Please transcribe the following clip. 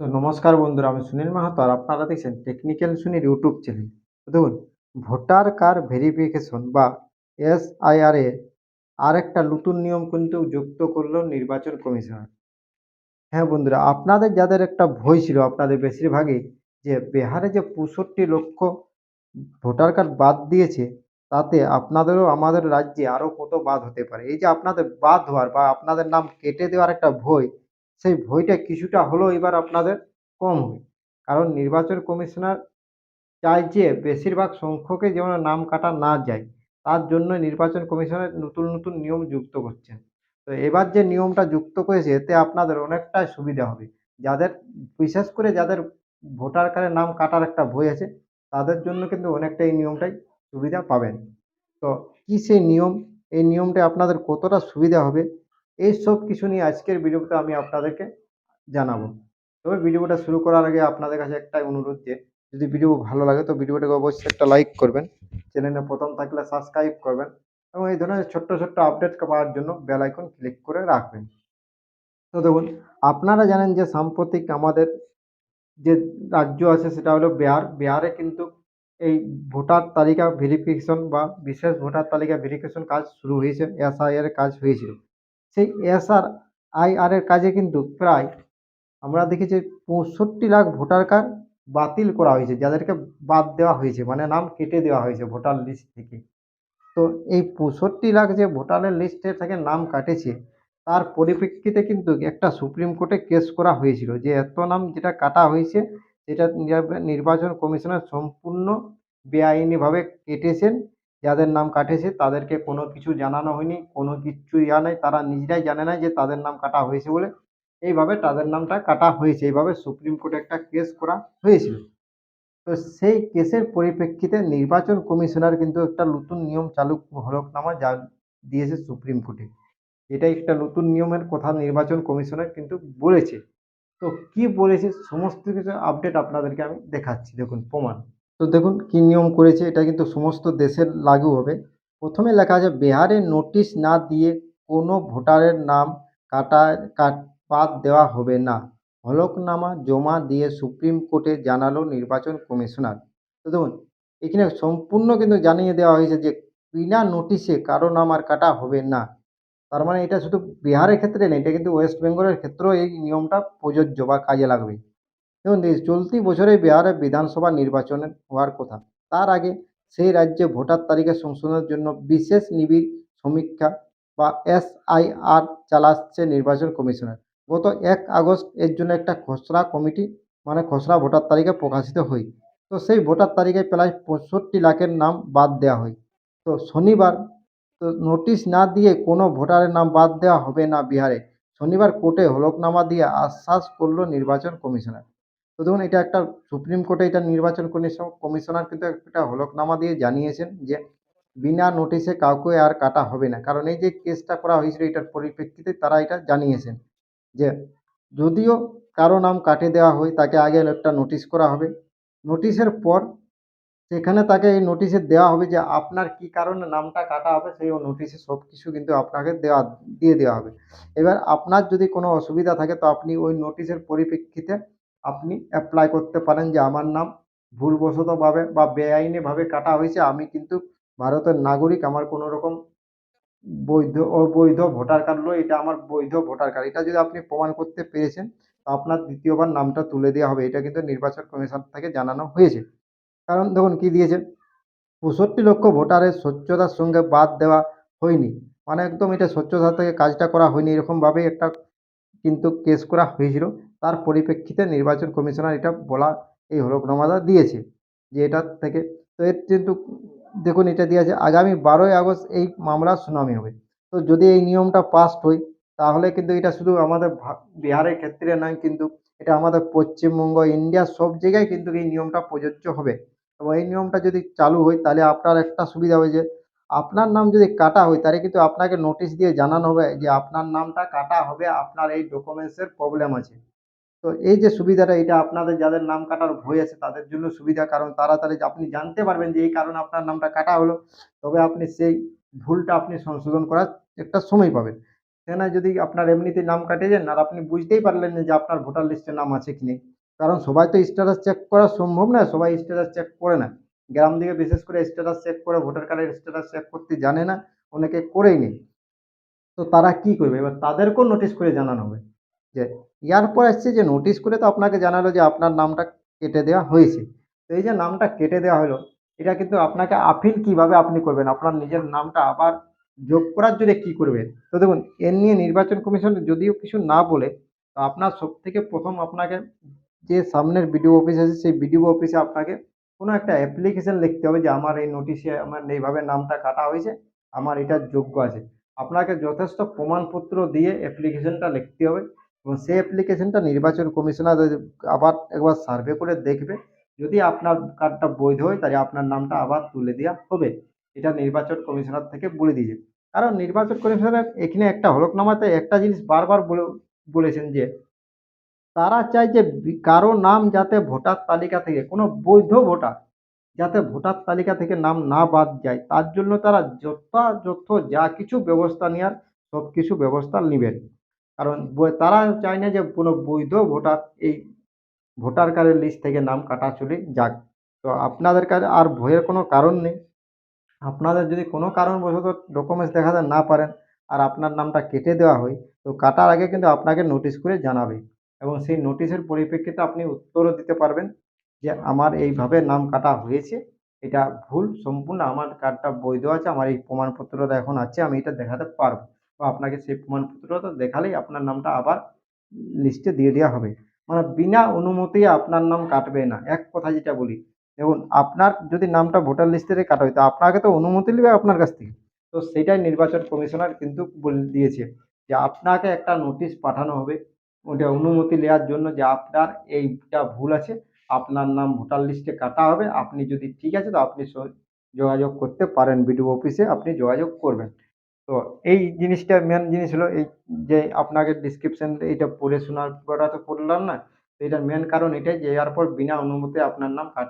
তো নমস্কার বন্ধুরা, আমি সুনীল মাহাতো আর আপনারা দেখছেন টেকনিক্যাল সুনীল ইউটিউব চ্যানেল দেখুন ভোটার কার্ড ভেরিফিকেশন বা এসআইআর এ আর একটা নতুন নিয়ম কিন্তু যুক্ত করল নির্বাচন কমিশনার। হ্যাঁ বন্ধুরা, আপনাদের যাদের একটা ভয় ছিল, আপনাদের বেশিরভাগই যে বিহারে যে পঁয়ষট্টি লক্ষ ভোটার কার্ড বাদ দিয়েছে, তাতে আপনাদেরও আমাদের রাজ্যে আরও কত বাদ হতে পারে? এই যে আপনাদের বাদ হওয়ার বা আপনাদের নাম কেটে দেওয়ার একটা ভয় সেই ভয়টা কিছুটা হলেও এবার আপনাদের কম হবে। কারণ নির্বাচন কমিশনার চায় যে বেশিরভাগ সংখ্যকে যেন নাম কাটা না যায়, তার জন্য নির্বাচন কমিশনের নতুন নতুন নিয়ম যুক্ত করছেন। তো এবার যে নিয়মটা যুক্ত করেছে, এতে আপনাদের অনেকটাই সুবিধা হবে। যাদের, বিশেষ করে যাদের ভোটার কার্ডের নাম কাটার একটা ভয় আছে, তাদের জন্য কিন্তু অনেকটা এই নিয়মটাই সুবিধা পাবেন। তো কী সেই নিয়ম? এই নিয়মটা আপনাদের কতটা সুবিধা হবে? এই সব কিছু নিয়ে আজকের ভিডিওটা আমি আপনাদেরকে জানাব। তবে ভিডিওটা শুরু করার আগে আপনাদের কাছে একটাই অনুরোধ যে, যদি ভিডিও ভালো লাগে তো ভিডিওটাকে অবশ্যই একটা লাইক করবেন, চ্যানেলে প্রথম থাকলে সাবস্ক্রাইব করবেন এবং এই ধরনের ছোট্ট ছোট্ট আপডেট পাওয়ার জন্য বেল আইকন ক্লিক করে রাখবেন। তো দেখুন, আপনারা জানেন যে সাম্প্রতিক আমাদের যে রাজ্য আছে সেটা হলো বিহার। বিহারে কিন্তু এই ভোটার তালিকা ভেরিফিকেশন বা বিশেষ ভোটার তালিকা ভেরিফিকেশন কাজ শুরু হয়েছে এসআইআর এর কাজ হয়েছিল। সেই এসআর, আইআর এর কাজে কিন্তু প্রায় আমরা দেখেছি পঁয়ষট্টি লাখ ভোটার কার্ড বাতিল করা হয়েছে, যাদেরকে বাদ দেওয়া হয়েছে মানে নাম কেটে দেওয়া হয়েছে ভোটার লিস্ট থেকে। তো এই পঁয়ষট্টি লাখ যে ভোটারের লিস্টে থেকে নাম কাটেছে, তার পরিপ্রেক্ষিতে কিন্তু একটা সুপ্রিম কোর্টে কেস করা হয়েছিল যে এত নাম যেটা কাটা হয়েছে, সেটা নির্বাচন কমিশনার সম্পূর্ণ বেআইনিভাবে কেটেছেন যাদের নাম কাটেছে, তাদেরকে কোনো কিছু জানানো হয়নি, কোনো কিছু ইয়া নেই, তারা নিজেরাই জানে না যে তাদের নাম কাটা হয়েছে বলে। এইভাবে তাদের নামটা কাটা হয়েছে। এইভাবে সুপ্রিম কোর্টে একটা কেস করা হয়েছিল তো সেই কেসের পরিপ্রেক্ষিতে নির্বাচন কমিশনার কিন্তু একটা নতুন নিয়ম চালু, হলফনামা যা দিয়েছে সুপ্রিম কোর্টে। এটা একটা নতুন নিয়মের কথা নির্বাচন কমিশনার কিন্তু বলেছে। তো কি বলেছে, সমস্ত কিছু আপডেট আপনাদেরকে আমি দেখাচ্ছি। দেখুন, প্রমাণ। তো দেখুন কি নিয়ম করেছে, এটা কিন্তু সমস্ত দেশের লাগু হবে। প্রথমে লেখা আছে, বিহারে নোটিশ না দিয়ে কোনো ভোটারের নাম কাটা কাট, বাদ দেওয়া হবে না। হলফনামা জমা দিয়ে সুপ্রিম কোর্টে জানালো নির্বাচন কমিশনার। তো দেখুন, এখানে সম্পূর্ণ কিন্তু জানিয়ে দেওয়া হয়েছে যে, বিনা নোটিশে কারও নাম আর কাটা হবে না। তার মানে এটা শুধু বিহারের ক্ষেত্রে নেই, এটা কিন্তু ওয়েস্ট বেঙ্গলের ক্ষেত্রেও এই নিয়মটা প্রযোজ্য বা কাজে লাগবে। দেখুন চলতি বছরে বিহারে বিধানসভা নির্বাচনের হওয়ার কথা। তার আগে সেই রাজ্যে ভোটার তালিকা সংশোধনের জন্য বিশেষ নিবিড় সমীক্ষা বা এসআইআর চালাচ্ছে নির্বাচন কমিশনার। গত এক আগস্ট এর জন্য একটা খসড়া কমিটি মানে খসড়া ভোটার তালিকা প্রকাশিত হয়। তো সেই ভোটার তালিকায় প্রায় পঁয়ষট্টি লাখের নাম বাদ দেওয়া হয়। তো শনিবার, তো নোটিশ না দিয়ে কোনো ভোটারের নাম বাদ দেওয়া হবে না বিহারে। শনিবার কোর্টে হলফনামা দিয়ে আশ্বাস করল নির্বাচন কমিশনার। তো দেখুন, এটা একটা সুপ্রিম কোর্টে এটা নির্বাচন কমিশন, কমিশনার কিন্তু একটা হলফনামা দিয়ে জানিয়েছেন যে বিনা নোটিশে কাউকে আর কাটা হবে না। কারণ এই যে কেসটা করা হয়েছিল, এটার পরিপ্রেক্ষিতে তারা এটা জানিয়েছেন যে যদিও কারও নাম কাটে দেওয়া হয়, তাকে আগে একটা নোটিশ করা হবে। নোটিশের পর সেখানে তাকে এই নোটিশে দেওয়া হবে যে আপনার কী কারণে নামটা কাটা হবে, সেই নোটিশে সব কিছু কিন্তু আপনাকে দেওয়া, দিয়ে দেওয়া হবে। এবার আপনার যদি কোনো অসুবিধা থাকে, তো আপনি ওই নোটিশের পরিপ্রেক্ষিতে আপনি অ্যাপ্লাই করতে পারেন যে আমার নাম ভুলবশতভাবে বা বেআইনিভাবে কাটা হয়েছে। আমি কিন্তু ভারতের নাগরিক, আমার কোনো রকম বৈধ, অবৈধ ভোটার কার্ড নয়, এটা আমার বৈধ ভোটার কার্ড। এটা যদি আপনি প্রমাণ করতে পেরেছেন, তো আপনার দ্বিতীয়বার নামটা তুলে দেওয়া হবে। এটা কিন্তু নির্বাচন কমিশন থেকে জানানো হয়েছে। কারণ দেখুন কী দিয়েছে পঁয়ষট্টি লক্ষ ভোটারের স্বচ্ছতার সঙ্গে বাদ দেওয়া হয়নি। মানে একদম এটা স্বচ্ছতা থেকে কাজটা করা হয়নি। এরকমভাবেই একটা কিন্তু কেস করা হয়েছিল। তার পরিপ্রেক্ষিতে নির্বাচন কমিশনার এটা বলা এই হলফনামাটা দিয়েছে যে এটার থেকে। তো এর কিন্তু দেখুন এটা দেওয়া আছে আগামী বারোই আগস্ট এই মামলার শুনানি হবে। তো যদি এই নিয়মটা পাস্ট হয়, তাহলে কিন্তু এটা শুধু আমাদের বিহারের ক্ষেত্রে নয়, কিন্তু এটা আমাদের পশ্চিমবঙ্গ ইন্ডিয়ার সব জায়গায় কিন্তু এই নিয়মটা প্রযোজ্য হবে। এবং এই নিয়মটা যদি চালু হয়, তাহলে আপনার একটা সুবিধা হবে যে আপনার নাম যদি কাটা হয়, তাহলে কিন্তু আপনাকে নোটিশ দিয়ে জানানো হবে যে আপনার নামটা কাটা হবে, আপনার এই ডকুমেন্টসের প্রবলেম আছে। তো এই যে সুবিধাটা, এটা আপনাদের যাদের নাম কাটার ভয় আছে, তাদের জন্য সুবিধা। কারণ তাড়াতাড়ি আপনি জানতে পারবেন যে এই কারণে আপনার নামটা কাটা হলো, তবে আপনি সেই ভুলটা আপনি সংশোধন করার একটা সময় পাবেন। সেখানে যদি আপনার এমনিতে নাম কাটে যান আর আপনি বুঝতেই পারলেন না যে আপনার ভোটার লিস্টে নাম আছে কি নেই। কারণ সবাই তো স্ট্যাটাস চেক করা সম্ভব না সবাই স্ট্যাটাস চেক করে না। গ্রাম দিকে বিশেষ করে স্ট্যাটাস চেক করে, ভোটার কার্ডের স্ট্যাটাস চেক করতে জানে না, অনেকে করেই নেই। তো তারা কি করবে? এবার তাদেরকেও নোটিশ করে জানানো হবে যে ইয়ার পর আসছে যে নোটিশ করে তো আপনাকে জানালো যে আপনার নামটা কেটে দেওয়া হয়েছে। তো এই যে নামটা কেটে দেওয়া হলো, এটা কিন্তু আপনাকে আপিল কীভাবে আপনি করবেন? আপনার নিজের নামটা আবার যোগ করার জন্য কি করবেন? তো দেখুন, এর নিয়ে নির্বাচন কমিশন যদিও কিছু না বলে, তো আপনার সব থেকে প্রথম আপনাকে যে সামনের বিডিও অফিস আছে, সেই বিডিও অফিসে আপনাকে কোনো একটা অ্যাপ্লিকেশন লিখতে হবে যে আমার এই নোটিশে আমার এইভাবে নামটা কাটা হয়েছে, আমার এটা যোগ্য আছে। আপনাকে যথেষ্ট প্রমাণপত্র দিয়ে অ্যাপ্লিকেশনটা লিখতে হবে। এবং সেই অ্যাপ্লিকেশনটা নির্বাচন কমিশনার আবার একবার সার্ভে করে দেখবে। যদি আপনার কার্ডটা বৈধ হয়, তাহলে আপনার নামটা আবার তুলে দেওয়া হবে। এটা নির্বাচন কমিশনার থেকে বলে দিয়েছে। কারণ নির্বাচন কমিশনার এখানে একটা হলফনামাতে একটা জিনিস বারবার বলে, বলেছেন যে, তারা চায় যে কারও নাম যাতে ভোটার তালিকা থেকে, কোনো বৈধ ভোটার যাতে ভোটার তালিকা থেকে নাম না বাদ যায়, তার জন্য তারা যথাযথ যা কিছু ব্যবস্থা নেওয়ার সব কিছু ব্যবস্থা নেবেন। কারণ তারা চায় না যে কোনো বৈধ ভোটার, এই ভোটার কার্ডের লিস্ট থেকে নাম কাটা চলে যাক। তো আপনাদের কাছে আর ভয়ের কোনো কারণ নেই। আপনাদের যদি কোনো কারণবশত ডকুমেন্টস দেখাতে না পারেন, আর আপনার নামটা কেটে দেওয়া হয়, তো কাটার আগে কিন্তু আপনাকে নোটিশ করে জানাবে। এবং সেই নোটিশের পরিপ্রেক্ষিতে আপনি উত্তরও দিতে পারবেন যে আমার এইভাবে নাম কাটা হয়েছে, এটা ভুল, সম্পূর্ণ আমার কার্ডটা বৈধ আছে, আমার এই প্রমাণপত্রটা এখন আছে, আমি এটা দেখাতে পারব। তো আপনাকে সেই প্রমাণপত্রটা দেখালেই আপনার নামটা আবার লিস্টে দিয়ে দেওয়া হবে। মানে বিনা অনুমতি আপনার নাম কাটবে না। এক কথা যেটা বলি, দেখুন, আপনার যদি নামটা ভোটার লিস্টে কাটা হয়, তো আপনাকে তো অনুমতি নেবে আপনার কাছ থেকে। তো সেটাই নির্বাচন কমিশনার কিন্তু দিয়েছে যে আপনাকে একটা নোটিশ পাঠানো হবে। ওটা অনুমতি নেওয়ার জন্য যে আপনার এইটা ভুল আছে, আপনার নাম ভোটার লিস্টে কাটা হবে। আপনি যদি ঠিক আছে, তো আপনি যোগাযোগ করতে পারেন। বিডিও অফিসে আপনি যোগাযোগ করবেন। তো এই জিনিসটা মেন জিনিস হলো এই যে আপনাকে ডিসক্রিপশন এইটা পড়ে শোনার পড়া তো পড়লাম না এটার মেন কারণ এটাই যে এরপর বিনা অনুমতি আপনার নাম কাট